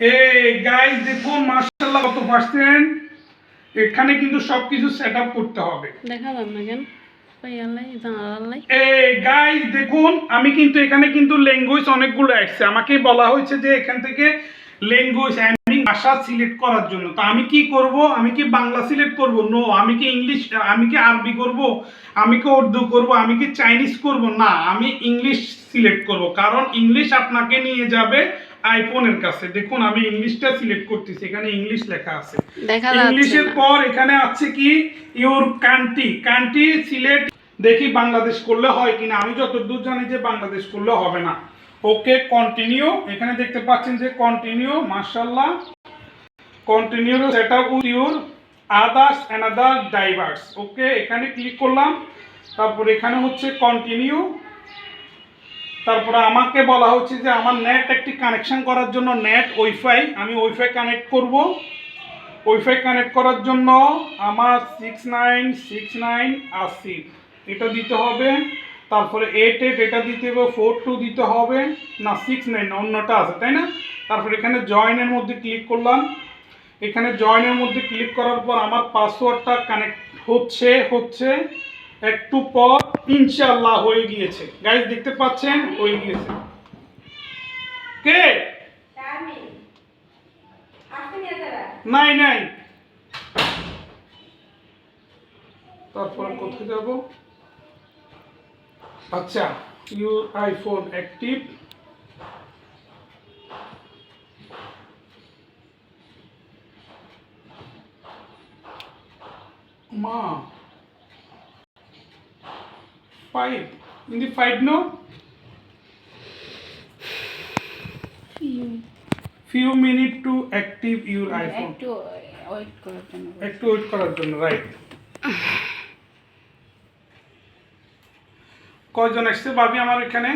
এই গাইস দেখুন মাশাআল্লাহ কত পার্সেন্ট এখানে কিন্তু সবকিছু সেট আপ করতে হবে। দেখা যান না কেন ওই আল্লাহ। জানালাই এই গাইস দেখুন আমি কিন্তু এখানে কিন্তু ল্যাঙ্গুয়েজ অনেকগুলো আসছে আমাকে বলা হয়েছে যে এখান থেকে ল্যাঙ্গুয়েজ আমি ভাষা সিলেক্ট করার জন্য। তো আমি কি করব? আমি কি বাংলা সিলেক্ট করব? নো আমি কি ইংলিশ আমি কি আরবি করব? আমি কি উর্দু করব? আমি কি চাইনিজ করব? না আমি ইংলিশ সিলেক্ট করব। কারণ ইংলিশ আপনাকে নিয়ে যাবে আইফোনের কাছে। দেখুন আমি ইংলিশটা সিলেক্ট করতেছি এখানে ইংলিশ লেখা আছে। ইংলিশের পর এখানে আছে কি? ইউর কান্ট্রি কান্ট্রি সিলেক্ট দেখি বাংলাদেশ করলে হয় কিনা। আমি যতদূর জানি যে বাংলাদেশ করলে হবে না। ওকে কন্টিনিউ এখানে দেখতে পাচ্ছেন যে কন্টিনিউ মার্শাল্লাহ continue set up with your others another devices okay এখানে ক্লিক করলাম। তারপর এখানে হচ্ছে কন্টিনিউ তারপরে আমাকে বলা হচ্ছে যে আমার নেট একটি কানেকশন করার জন্য নেট ওয়াইফাই আমি ওয়াইফাই কানেক্ট করব। ওয়াইফাই কানেক্ট করার জন্য আমার সিক্স নাইন সিক্স নাইন আশি এটা দিতে হবে, তারপরে এইট এইট এটা দিতে হবে ফোর টু দিতে হবে, না সিক্স নাইন অন্যটা আছে, তাই না? তারপরে এখানে জয়েনের মধ্যে ক্লিক করলাম। এখানে জয়েনের মধ্যে ক্লিক করার পর আমার পাসওয়ার্ডটা কানেক্ট হচ্ছে হচ্ছে একটু পর ইনশাল্লাহ হয়ে গিয়েছে। গাইজ দেখতে পাচ্ছেন? হয়ে গিয়েছে। কে? নাই নাই। তারপর কোথায় যাব? আচ্ছা your iPhone active may five in the five no few minute to active your iPhone একটু ওয়েট করার জন্য একটু ওয়েট করার জন্য রাইট কয়জন আসছে? ভাবি আমার এখানে।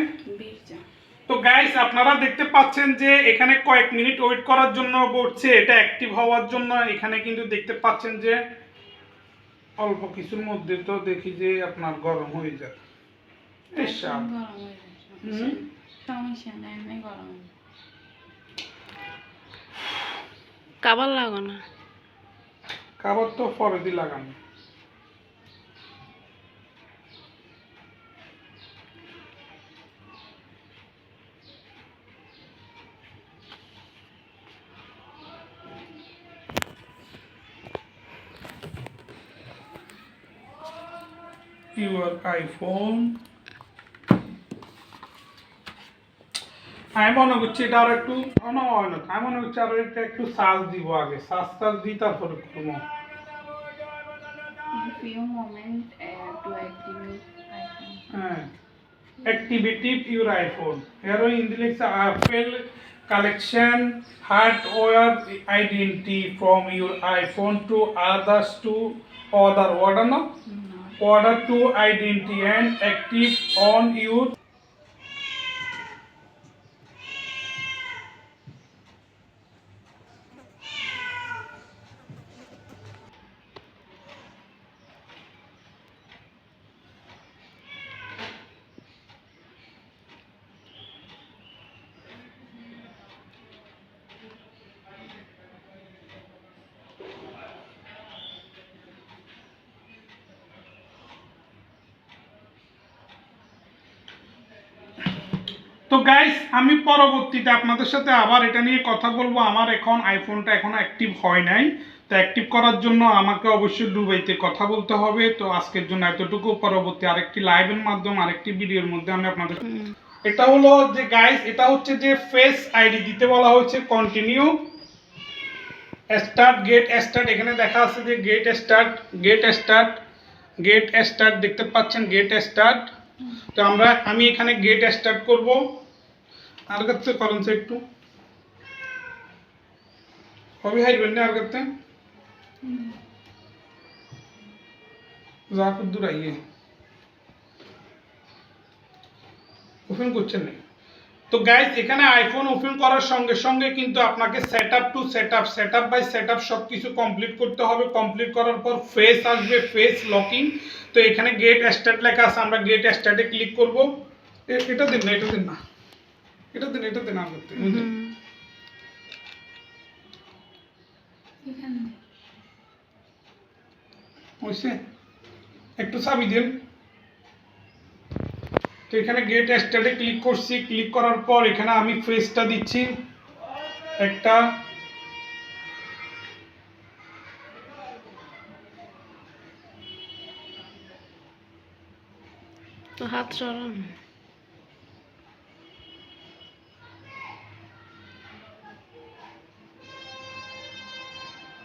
তো গাইস আপনারা দেখতে পাচ্ছেন যে এখানে কয়েক মিনিট ওয়েট করার জন্য বলছে এটা অ্যাক্টিভ হওয়ার জন্য এখানে কিন্তু দেখতে পাচ্ছেন যে অল্প কিছুর মধ্যে তো দেখি যে আপনার গরম হয়ে যায় যায় কাবার লাগো না। খাবার তো পরে দিয়ে লাগানো your iPhone আমি মনে করছি এটা আর একটু না হয় না আমি মনে করছি আরও এটা একটু সাজ দিব আগে সাজ টাজ দিই তারপরে uh. হ্যাঁ in the next Apple collection hardware identity from your iPhone to others to other order no No. order to identity and তো গাইস আমি পরবর্তীতে আপনাদের সাথে আবার এটা নিয়ে কথা বলব। আমার এখন আইফোনটা এখন অ্যাক্টিভ হয় নাই। তো অ্যাক্টিভ করার জন্য আমাকে অবশ্যই দুবাইতে কথা বলতে হবে। তো আজকের জন্য এতটুকু। পরবর্তী আরেকটি লাইভের মাধ্যমে আরেকটি ভিডিওর মধ্যে আমি আপনাদের এটা হলো যে গাইস এটা হচ্ছে যে ফেস আইডি দিতে বলা হয়েছে কন্টিনিউ স্টার্ট গেট স্টার্ট এখানে দেখা আছে যে get start get start get start দেখতে পাচ্ছেন গেট স্টার্ট তো আমরা আমি এখানে গেট স্টার্ট করব। আর কাছে করেন সে একটু কবি হাইবেন না আর যা দূর আইয়ে। ওপেন করছেন না। তো গাইজ এখানে আইফোন ওপেন করার সঙ্গে সঙ্গে কিন্তু আপনাকে set up to set up set up by set up সব কিছু কমপ্লিট করতে হবে। কমপ্লিট করার পর ফেস আসবে ফেস লকিং তো এখানে গেট স্টার্ট লেখা আছে, আমরা গেট স্টার্টে ক্লিক করব। এটা দিন না, এটা দিন না। এটাতে এটাতে এটা করতে। একটু চাবি দেন। তো এখানে গেট স্টার্টে ক্লিক করছি। ক্লিক করার পর এখানে আমি ফেসটা দিচ্ছি। একটা হাত সরান।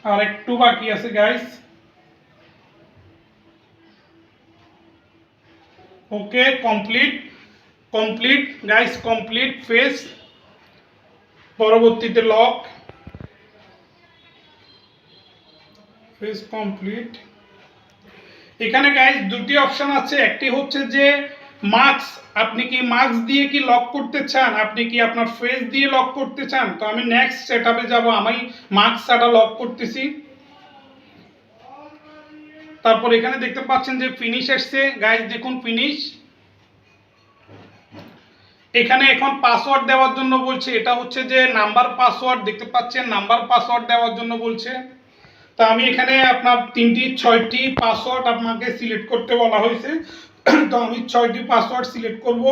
আর একটু বাকি আছে guys okay complete complete guys complete face পরবর্তীতে লক ফেস কমপ্লিট এখানে গাইস দুটি অপশন আছে। একটি হচ্ছে যে মাস্ক আপনি কি মাস্ক দিয়ে কি লক করতে চান? আপনি কি আপনার ফেস দিয়ে লক করতে চান? তো আমি নেক্সট সেট আপে যাব। আমি ছাড়া লক করতেছি। তারপর এখানে দেখতে পাচ্ছেন যে ফিনিশ এসছে। গাইস দেখুন ফিনিশ এখানে এখন পাসওয়ার্ড দেওয়ার জন্য বলছে। এটা হচ্ছে যে নাম্বার পাসওয়ার্ড দেখতে পাচ্ছেন নাম্বার পাসওয়ার্ড দেওয়ার জন্য বলছে। তা আমি এখানে আপনার তিনটি, ছয়টি পাসওয়ার্ড আপনাকে সিলেক্ট করতে বলা হয়েছে। তো আমি ছয়টি পাসওয়ার্ড সিলেক্ট করব।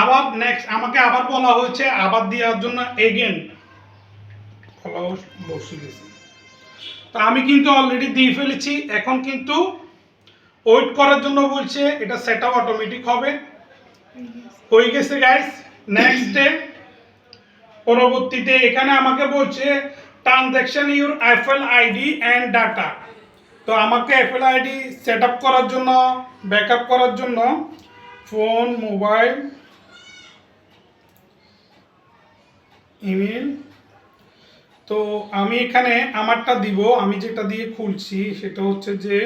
আবার নেক্সট আমাকে আবার বলা হয়েছে, আবার দেওয়ার জন্য এগেন তা আমি কিন্তু অলরেডি দিয়ে ফেলেছি, এখন কিন্তু ওয়েট করার জন্য বলছে, এটা সেট অটোমেটিক হবে। হয়ে গেছে গাইস নেক্সট ডে পরবর্তীতে এখানে আমাকে বলছে transaction your Apple ID and data তো আমাকে অ্যাপেল আইডি সেট আপ করার জন্য ব্যাকআপ করার জন্য ফোন মোবাইল ইমেল তো আমি এখানে আমারটা দিব, আমি যেটা দিয়ে খুলছি সেটা হচ্ছে যে